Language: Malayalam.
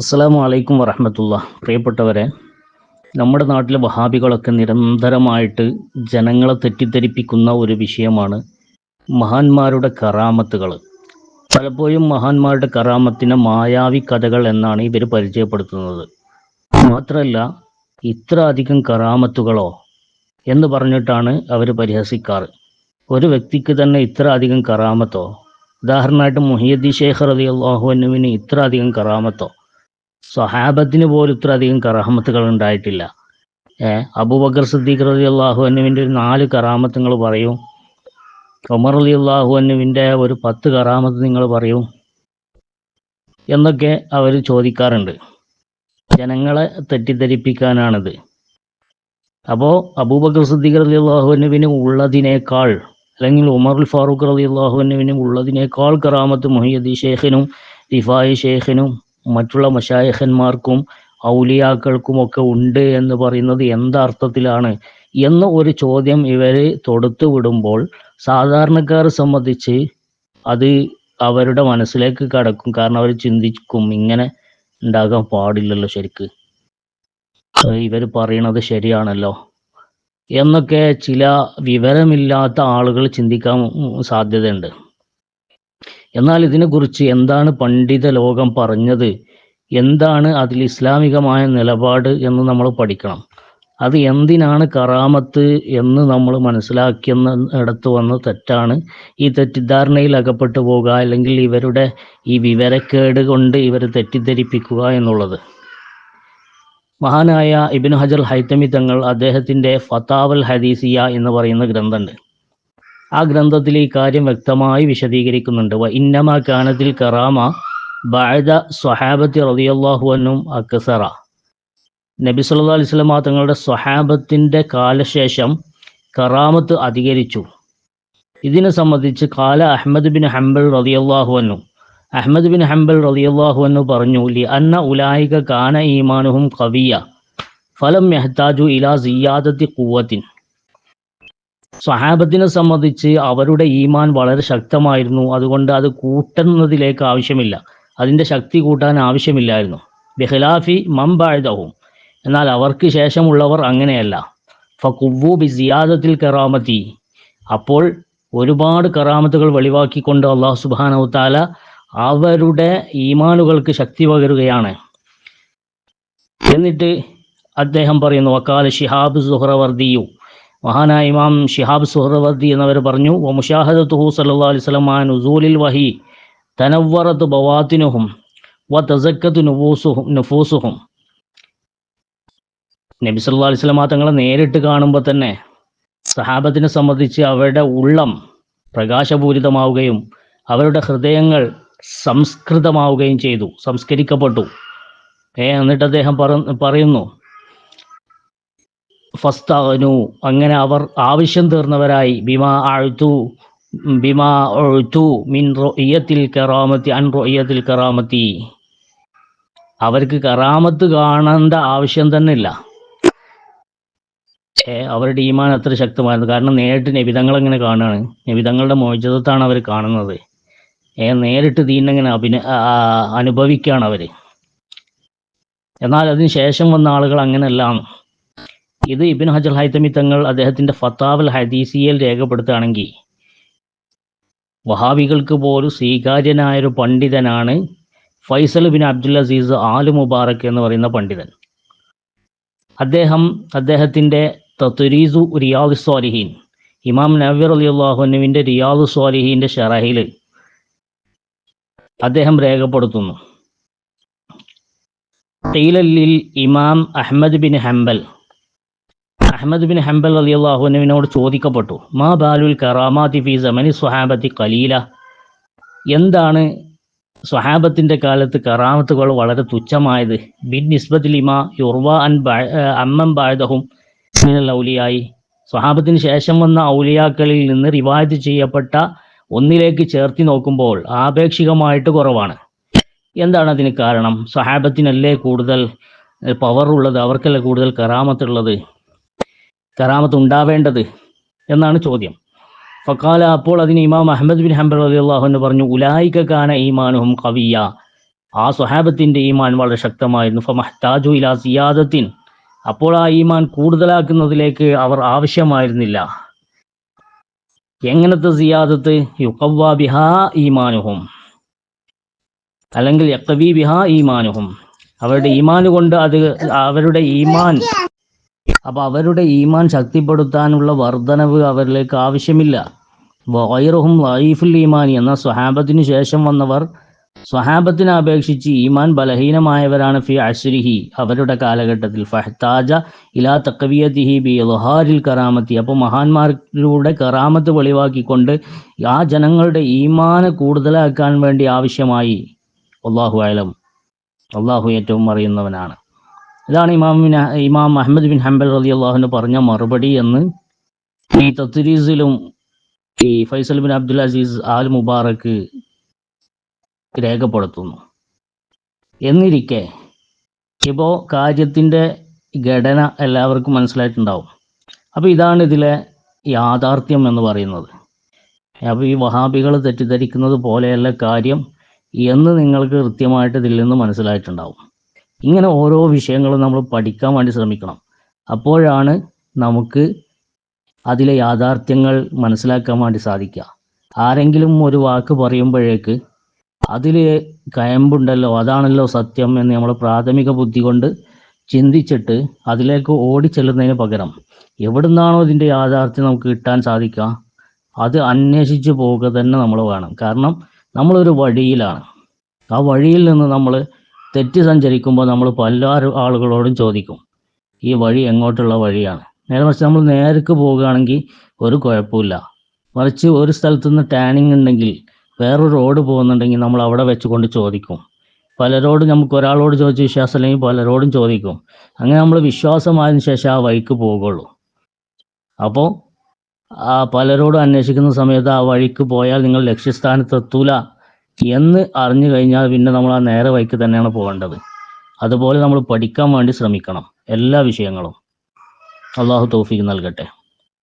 അസ്സലാമു അലൈക്കും വറഹമത്തുള്ള. പ്രിയപ്പെട്ടവരെ നമ്മുടെ നാട്ടിലെ വഹാബികളൊക്കെ നിരന്തരമായിട്ട് ജനങ്ങളെ തെറ്റിദ്ധരിപ്പിക്കുന്ന ഒരു വിഷയമാണ് മഹാന്മാരുടെ കറാമത്തുകൾ. പലപ്പോഴും മഹാന്മാരുടെ കറാമത്തിനെ മായാവി കഥകൾ എന്നാണ് ഇവർ പരിചയപ്പെടുത്തുന്നത്. മാത്രമല്ല ഇത്ര അധികം കറാമത്തുകളോ എന്ന് പറഞ്ഞിട്ടാണ് അവർ പരിഹസിക്കാറ്. ഒരു വ്യക്തിക്ക് തന്നെ ഇത്ര അധികം കറാമത്തോ ഉദാഹരണമായിട്ട് മുഹിയദ്ദി ഷേഖ് റതി അള്ളാഹുവിന് ഇത്ര അധികം കറാമത്തോ സ്വഹാബത്തിന് പോലും ഇത്ര അധികം കറാമത്തുകൾ ഉണ്ടായിട്ടില്ല. ഏഹ് അബൂബക്കർ സിദ്ദീഖ് റലി അള്ളാഹു അന്നുവിന്റെ ഒരു നാല് കറാമത്തുകൾ പറയൂ. ഉമർ അലി അള്ളാഹു അന്നുവിന്റെ ഒരു പത്ത് കറാമത്ത് നിങ്ങൾ പറയൂ എന്നൊക്കെ അവർ ചോദിക്കാറുണ്ട്. ജനങ്ങളെ തെറ്റിദ്ധരിപ്പിക്കാനാണിത്. അപ്പോൾ അബൂബക്കർ സിദ്ദീഖ് റലി അള്ളാഹു അനുവിന് ഉള്ളതിനേക്കാൾ അല്ലെങ്കിൽ ഉമറുൽ ഫാറൂഖ് റലി അള്ളാഹു അനുവിന് ഉള്ളതിനേക്കാൾ കറാമത്ത് മുഹിയദ്ദി ഷേഖിനും റിഫായി ഷേഖിനും മറ്റുള്ള മഷായഹന്മാർക്കും ഔലിയാക്കൾക്കും ഒക്കെ ഉണ്ട് എന്ന് പറയുന്നത് എന്തർത്ഥത്തിലാണ് എന്ന ഒരു ചോദ്യം ഇവരെ തൊടുത്തു വിടുമ്പോൾ സാധാരണക്കാരെ സംബന്ധിച്ച് അത് അവരുടെ മനസ്സിലേക്ക് കടക്കും. കാരണം അവർ ചിന്തിക്കും ഇങ്ങനെ ഉണ്ടാകാൻ പാടില്ലല്ലോ ശരിക്ക്. ഇവർ പറയണത് ശരിയാണല്ലോ. എന്നൊക്കെ ചില വിവരമില്ലാത്ത ആളുകൾ ചിന്തിക്കാൻ സാധ്യതയുണ്ട്. എന്നാൽ ഇതിനെക്കുറിച്ച് എന്താണ് പണ്ഡിത ലോകം പറഞ്ഞത്? എന്താണ് അതിൽ ഇസ്ലാമികമായ നിലപാട് എന്ന് നമ്മൾ പഠിക്കണം. അത് എന്തിനാണ് കറാമത്ത് എന്ന് നമ്മൾ മനസ്സിലാക്കിയെന്ന ഇടത്ത് വന്ന് തെറ്റാണ്. ഈ തെറ്റിദ്ധാരണയിൽ അകപ്പെട്ടു പോകുക അല്ലെങ്കിൽ ഇവരുടെ ഈ വിവരക്കേട് കൊണ്ട് ഇവർ തെറ്റിദ്ധരിപ്പിക്കുക എന്നുള്ളത്. മഹാനായ ഇബിൻ ഹജർ ഹൈത്തമി തങ്ങൾ അദ്ദേഹത്തിന്റെ ഫതാവൽ ഹദീസിയ എന്ന് പറയുന്ന ഗ്രന്ഥമുണ്ട്. ആ ഗ്രന്ഥത്തിൽ ഈ കാര്യം വ്യക്തമായി വിശദീകരിക്കുന്നുണ്ട്. ഇന്നമ കാനത്തിൽ കറാമ ബഅദ സ്വഹാബത്തി റളിയല്ലാഹു അൻഹും അക്സറ. നബി സല്ലല്ലാഹു അലൈഹി വസല്ലം തങ്ങളുടെ സ്വഹാബത്തിന്റെ കാലശേഷം കറാമത്ത് അധികരിച്ചു. ഇതിനെ സംബന്ധിച്ച് കാല അഹമ്മദ് ബിൻ ഹംബൽ റളിയല്ലാഹു അൻഹു. അഹമ്മദ് ബിൻ ഹംബൽ റളിയല്ലാഹു അൻഹു പറഞ്ഞു ലി അന്ന ഉലായിക കാന ഈമാനുഹും ഖവിയ ഫലം മെഹ്താജു ഇലാ സിയാദത്തി ഖുവത്തിൻ സ്വഹാബത്തിനെ സംബന്ധിച്ച് അവരുടെ ഈമാൻ വളരെ ശക്തമായിരുന്നു. അതുകൊണ്ട് അത് കൂട്ടുന്നതിലേക്ക് ആവശ്യമില്ല. അതിന്റെ ശക്തി കൂട്ടാൻ ആവശ്യമില്ലായിരുന്നു. ബിഖിലാഫി മമ്പാഴ്തവും എന്നാൽ അവർക്ക് ശേഷമുള്ളവർ അങ്ങനെയല്ല. ഫക്കുവു ബി സിയാദത്തിൽ കറാമത്തി. അപ്പോൾ ഒരുപാട് കറാമത്തുകൾ വെളിവാക്കിക്കൊണ്ട് അള്ളാഹു സുബാനവത്താല താല അവരുടെ ഈമാനുകൾക്ക് ശക്തി പകരുകയാണ്. എന്നിട്ട് അദ്ദേഹം പറയുന്നു വക്കാല ഷിഹാബ് സുഹ്റവർദിയു. മഹാനായ ഇമാം ഷിഹാബ് സുഹ്റവർദി എന്നവർ പറഞ്ഞു വ മുഷാഹദത്തുഹു സല്ലല്ലാഹു അലൈഹി ഉസൂലിൽ വഹി. തനവ്വറത്ത് ബവാത്തിനുഹും വ തസക്കത്ത് നുഫൂസുഹും നുഫൂസുഹും. നബി സല്ലല്ലാഹു അലൈഹി വസല്ലം തങ്ങളെ നേരിട്ട് കാണുമ്പോൾ തന്നെ സഹാബത്തിനെ സംബന്ധിച്ച് അവരുടെ ഉള്ളം പ്രകാശപൂരിതമാവുകയും അവരുടെ ഹൃദയങ്ങൾ സംസ്കൃതമാവുകയും ചെയ്തു സംസ്കരിക്കപ്പെട്ടു. ഏ എന്നിട്ട് അദ്ദേഹം പറയുന്നു ഫസ്തനു അങ്ങനെ അവർ ആവശ്യം തീർന്നവരായി. ബിമാ ആഴ്ത്തു ബിമാ ഒഴുത്തു മിൻ റൊയ്യത്തിൽ കറാമത്തി അൻ റൊയ്യത്തിൽ കറാമത്തി. അവർക്ക് കറാമത്ത് കാണേണ്ട ആവശ്യം തന്നെ ഇല്ല. ഏ അവരുടെ ഈമാൻ അത്ര ശക്തമായിരുന്നു. കാരണം നേരിട്ട് നബിതങ്ങൾ ഇങ്ങനെ കാണുകയാണ് നബിതങ്ങളുടെ മോചിതത്താണ് അവർ കാണുന്നത്. ഏ നേരിട്ട് ദീനങ്ങനെ അഭിന അനുഭവിക്കുകയാണ് അവർ എന്നാൽ അതിന് ശേഷം വന്ന ആളുകൾ അങ്ങനെയല്ല. ഇത് ഇബിൻ ഹജൽ ഹൈത്തമി തങ്ങൾ അദ്ദേഹത്തിന്റെ ഫത്താവൽ ഹദീസിയയിൽ രേഖപ്പെടുത്തുകയാണെങ്കിൽ വഹാബികൾക്ക് പോലും സ്വീകാര്യനായൊരു പണ്ഡിതനാണ് Faisal bin Abdul Aziz Al Mubarak എന്ന് പറയുന്ന പണ്ഡിതൻ. അദ്ദേഹം അദ്ദേഹത്തിന്റെ തത്തുരീസു റിയാദ് സ്വാലിഹീൻ ഇമാം നവീർ അലി അള്ളാഹുനുവിന്റെ റിയാദ് സ്വാലിഹീന്റെ ഷറഹിൽ അദ്ദേഹം രേഖപ്പെടുത്തുന്നു. ഖീലലിൽ ഇമാം Ahmad bin Hanbal Ahmad bin Hanbal Ali അള്ളാഹുനുവിനോട് ചോദിക്കപ്പെട്ടു മാ ബാലുൽ കറാമാതി ഫി സമനി സ്വഹാബത്തി കലീല എന്താണ് സ്വഹാബത്തിന്റെ കാലത്ത് കറാമത്തുകൾ വളരെ തുച്ഛമായത്? ബിൻ നിസ്ബത്തിൽ ഇമാ യുർവ അൻ അമ്മം ബാഴതഹും ഔലിയായി. സ്വഹാബത്തിന് ശേഷം വന്ന ഔലിയാക്കളിൽ നിന്ന് റിവായത്ത് ചെയ്യപ്പെട്ട ഒന്നിലേക്ക് ചേർത്തി നോക്കുമ്പോൾ ആപേക്ഷികമായിട്ട് കുറവാണ്. എന്താണ് അതിന് കാരണം? സ്വഹാബത്തിനല്ലേ കൂടുതൽ പവർ ഉള്ളത് അവർക്കല്ലേ കൂടുതൽ കറാമത്തുള്ളത്? കറാമത്ത് ഉണ്ടാവേണ്ടത് എന്നാണ് ചോദ്യം. ഫക്കാല അപ്പോൾ അതിന് ഇമാം അഹമ്മദ് ബിൻ ഹംബർ അലി അള്ളാഹു എന്ന് പറഞ്ഞു ഉലായിക്ക കാന ഈമാനുഹും കവിയ ആ സ്വഹാബത്തിന്റെ ഈമാൻ വളരെ ശക്തമായിരുന്നു. ഫമഹ്താജു ഇലാ സിയാദത്തിൻ. അപ്പോൾ ആ ഈമാൻ കൂടുതലാക്കുന്നതിലേക്ക് അവർ ആവശ്യമായിരുന്നില്ല. എങ്ങനത്തെ സിയാദത്ത്? യുക്കവ്വ ബിഹാ ഈമാനുഹും. അല്ലെങ്കിൽ യക്കവി ബിഹാ ഈമാനുഹും. അവരുടെ ഈമാനുകൊണ്ട് അത് അവരുടെ ഈമാൻ അപ്പൊ അവരുടെ ഈമാൻ ശക്തിപ്പെടുത്താനുള്ള വർധനവ് അവരിലേക്ക് ആവശ്യമില്ല. വൈറുഹും വൈഫുൽ ഈമാനി എന്ന സ്വഹാബത്തിന് ശേഷം വന്നവർ സ്വഹാബത്തിനെ അപേക്ഷിച്ച് ഈമാൻ ബലഹീനമായവരാണ് ഫി അശ്രിഹി. അവരുടെ കാലഘട്ടത്തിൽ ഫഹ്താജ ഇലാ തക്കവിയത്തിഹി ബി ലൊഹാരിൽ കറാമത്തി. അപ്പോൾ മഹാന്മാരിലൂടെ കറാമത്ത് വെളിവാക്കിക്കൊണ്ട് ആ ജനങ്ങളുടെ ഈമാന് കൂടുതലാക്കാൻ വേണ്ടി ആവശ്യമായി. അള്ളാഹു ആലം അള്ളാഹു ഏറ്റവും അറിയുന്നവനാണ്. ഇതാണ് Imam Imam Ahmad bin Hanbal Ali അള്ളാഹുന് പറഞ്ഞ മറുപടി എന്ന് ഈ തത്രീസിലും ഈ Faisal bin Abdul Aziz Al Mubarak രേഖപ്പെടുത്തുന്നു. എന്നിരിക്കെ ഇപ്പോൾ കാര്യത്തിന്റെ ഘടന എല്ലാവർക്കും മനസ്സിലായിട്ടുണ്ടാവും. അപ്പോൾ ഇതാണ് ഇതിലെ യാഥാർത്ഥ്യം എന്ന് പറയുന്നത്. അപ്പോൾ ഈ വഹാബികൾ തെറ്റിദ്ധരിക്കുന്നത് പോലെയല്ല കാര്യം എന്ന് നിങ്ങൾക്ക് കൃത്യമായിട്ട് ഇതിൽ നിന്ന് മനസ്സിലായിട്ടുണ്ടാവും. ഇങ്ങനെ ഓരോ വിഷയങ്ങളും നമ്മൾ പഠിക്കാൻ വേണ്ടി ശ്രമിക്കണം. അപ്പോഴാണ് നമുക്ക് അതിലെ യാഥാർത്ഥ്യങ്ങൾ മനസ്സിലാക്കാൻ വേണ്ടി സാധിക്കുക. ആരെങ്കിലും ഒരു വാക്ക് പറയുമ്പോഴേക്ക് അതിൽ കയമ്പുണ്ടല്ലോ അതാണല്ലോ സത്യം എന്ന് നമ്മൾ പ്രാഥമിക ബുദ്ധി കൊണ്ട് ചിന്തിച്ചിട്ട് അതിലേക്ക് ഓടിച്ചെല്ലുന്നതിന് പകരം എവിടുന്നാണോ ഇതിന്റെ യാഥാർത്ഥ്യം നമുക്ക് കിട്ടാൻ സാധിക്കുക? അത് അന്വേഷിച്ച് പോവുക തന്നെ നമ്മൾ വേണം. കാരണം നമ്മളൊരു വഴിയിലാണ്. ആ വഴിയിൽ നിന്ന് നമ്മൾ തെറ്റി സഞ്ചരിക്കുമ്പോൾ നമ്മൾ പല ആളുകളോടും ചോദിക്കും ഈ വഴി എങ്ങോട്ടുള്ള വഴിയാണ്? നേരെ മറിച്ച് നമ്മൾ നേരക്ക് പോവുകയാണെങ്കിൽ ഒരു കുഴപ്പമില്ല. മറിച്ച് ഒരു സ്ഥലത്തു നിന്ന് ടാനിങ് ഉണ്ടെങ്കിൽ വേറൊരു റോഡ് പോകുന്നുണ്ടെങ്കിൽ നമ്മൾ അവിടെ വെച്ചുകൊണ്ട് ചോദിക്കും. പലരോടും നമുക്ക് ഒരാളോട് ചോദിച്ച വിശ്വാസം അല്ലെങ്കിൽ പലരോടും ചോദിക്കും. അങ്ങനെ നമ്മൾ വിശ്വാസമായതിനു ശേഷം ആ വഴിക്ക് പോകുള്ളൂ. അപ്പോൾ ആ പലരോടും അന്വേഷിക്കുന്ന സമയത്ത് ആ വഴിക്ക് പോയാൽ നിങ്ങൾ ലക്ഷ്യസ്ഥാനത്ത് എത്തൂല എന്ന് അറിഞ്ഞു കഴിഞ്ഞാൽ പിന്നെ നമ്മൾ ആ നേരെ വഴിക്ക് തന്നെയാണ് പോകേണ്ടത്. അതുപോലെ നമ്മൾ പഠിക്കാൻ വേണ്ടി ശ്രമിക്കണം എല്ലാ വിഷയങ്ങളും. അള്ളാഹു തൗഫീഖ് നൽകട്ടെ.